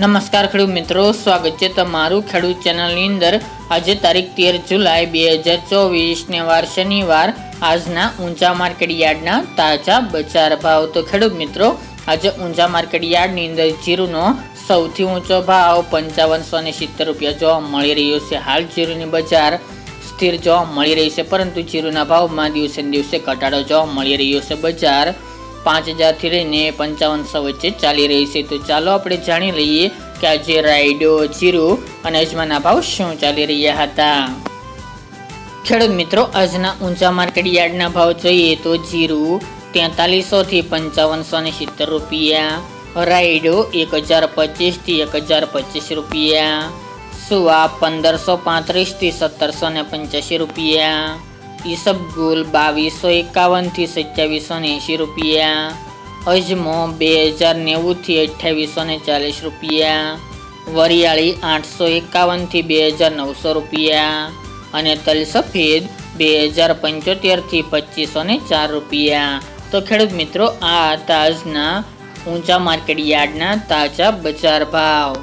નમસ્કાર ખેડૂત મિત્રો, સ્વાગત છે તમારું ખેડૂત ચેનલની અંદર. આજે તારીખ તેર જુલાઈ બે હજાર ચોવીસને વાર શનિવાર. આજના ઊંચા માર્કેટ યાર્ડના તાજા બજાર ભાવ. તો ખેડૂત મિત્રો, આજે ઊંચા માર્કેટ યાર્ડની અંદર જીરુનો સૌથી ઊંચો ભાવ પંચાવનસો ને સિત્તેર રૂપિયા જોવા મળી રહ્યો છે. હાલ જીરુની બજાર સ્થિર જોવા મળી રહી છે, પરંતુ જીરુના ભાવમાં દિવસે દિવસે ઘટાડો જોવા મળી રહ્યો છે. બજાર પાંચ હજારથી લઈને પંચાવનસો વચ્ચે ચાલી રહી છે. તો ચાલો આપણે જાણી લઈએ કે આજે રાયડો, જીરું અને અજમાના ભાવ શું ચાલી રહ્યા હતા. ખેડૂત મિત્રો, આજના ઊંચા માર્કેટ યાર્ડના ભાવ જોઈએ તો જીરું તેતાલીસોથી પંચાવનસો ને સિત્તેર રૂપિયા, રાયડો એક હજાર પચીસથી એક હજાર પચીસ રૂપિયા, સુવા પંદરસો પાંત્રીસથી સત્તરસો ને પંચ્યાસી રૂપિયા ઈસબગુલ બાવીસો એકાવનથી સત્યાવીસો એંશી રૂપિયા. અજમો બે હજાર નેવુંથી અઠ્યાવીસો ને ચાલીસ રૂપિયા. વરિયાળી આઠસો એકાવનથી બે હજાર નવસો રૂપિયા. અને તલ સફેદ બે હજાર પંચોતેરથી પચીસો ને ચાર રૂપિયા. તો ખેડૂત મિત્રો, આ તાજના ઊંચા માર્કેટ યાર્ડના તાજા બજાર ભાવ.